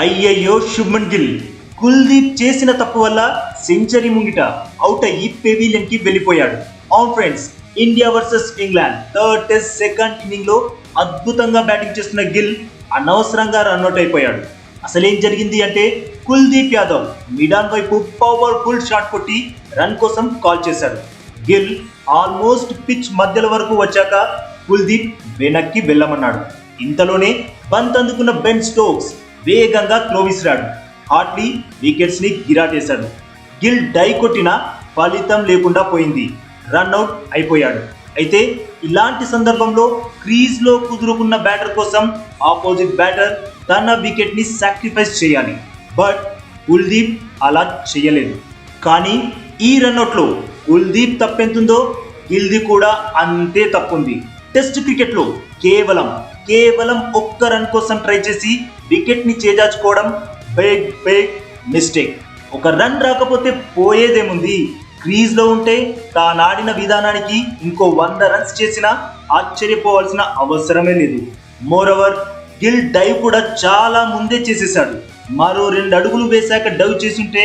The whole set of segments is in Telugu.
అయ్యయ్యో శుభ్మన్ గిల్ కుల్దీప్ చేసిన తప్పు వల్ల సెంచరీ ముంగిట అవుట్ అయ్యి పెవిలియన్కి వెళ్ళిపోయాడు. On friends India versus England third test second ఇన్నింగ్లో అద్భుతంగా బ్యాటింగ్ చేస్తున్న గిల్ అనవసరంగా రన్అట్ అయిపోయాడు. అసలేం జరిగింది అంటే కుల్దీప్ యాదవ్ మిడాన్ వైపు పవర్ఫుల్ షాట్ కొట్టి రన్ కోసం కాల్ చేశాడు. గిల్ ఆల్మోస్ట్ పిచ్ మధ్యల వరకు వచ్చాక కుల్దీప్ వెనక్కి వెళ్ళమన్నాడు. ఇంతలోనే బంత్ అందుకున్న బెన్ స్టోక్స్ వేగంగా త్రో విసిరాడు. హార్ట్లీ వికెట్స్ని గిరాటేశాడు. గిల్ డై కొట్టిన ఫలితం లేకుండా పోయింది. రన్అట్ అయిపోయాడు. అయితే ఇలాంటి సందర్భంలో క్రీజ్లో కుదురుకున్న బ్యాటర్ కోసం ఆపోజిట్ బ్యాటర్ తన వికెట్ని సాక్రిఫైస్ చేయాలి. బట్ కుల్దీప్ అలా చేయలేదు. కానీ ఈ రన్అట్లో కుల్దీప్ తప్పెంతుందో గిల్ది కూడా అంతే తప్పుంది. టెస్ట్ క్రికెట్లో కేవలం కేవలం ఒక్క ఒక్క రన్ కోసం ట్రై చేసి వికెట్ని చేజార్చుకోవడం బిగ్ బిగ్ మిస్టేక్ ఒక రన్ రాకపోతే పోయేదేముంది? క్రీజ్లో ఉంటే తానాడిన విధానానికి ఇంకో వంద రన్స్ చేసినా ఆశ్చర్యపోవాల్సిన అవసరమే లేదు. మోరవర్ గిల్ డైవ్ కూడా చాలా ముందే చేసేశాడు. మరో రెండు అడుగులు వేశాక డైవ్ చేసుంటే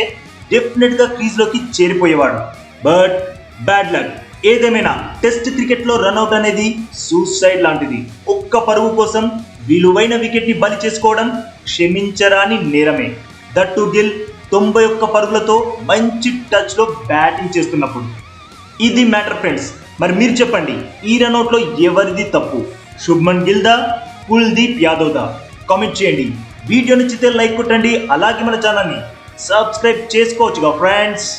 డెఫినెట్గా క్రీజ్లోకి చేరిపోయేవాడు. బట్ బ్యాడ్ లక్ ఏదేమైనా టెస్ట్ క్రికెట్లో రన్అట్ అనేది సూసైడ్ లాంటిది. ఒక్క పరువు కోసం విలువైన వికెట్ని బలి చేసుకోవడం క్షమించరాని నేరమే. దట్టు గిల్ తొంభై ఒక్క పరుగులతో మంచి టచ్లో బ్యాటింగ్ చేస్తున్నప్పుడు. ఇది మ్యాటర్ ఫ్రెండ్స్. మరి మీరు చెప్పండి ఈ రన్అట్లో ఎవరిది తప్పు? శుభ్మన్ గిల్ దా కుల్దీప్ యాదవ్ దా కామెంట్ చేయండి. వీడియో నచ్చితే లైక్ కొట్టండి అలాగే మన ఛానల్ని సబ్స్క్రైబ్ చేసుకోవచ్చుగా ఫ్రెండ్స్.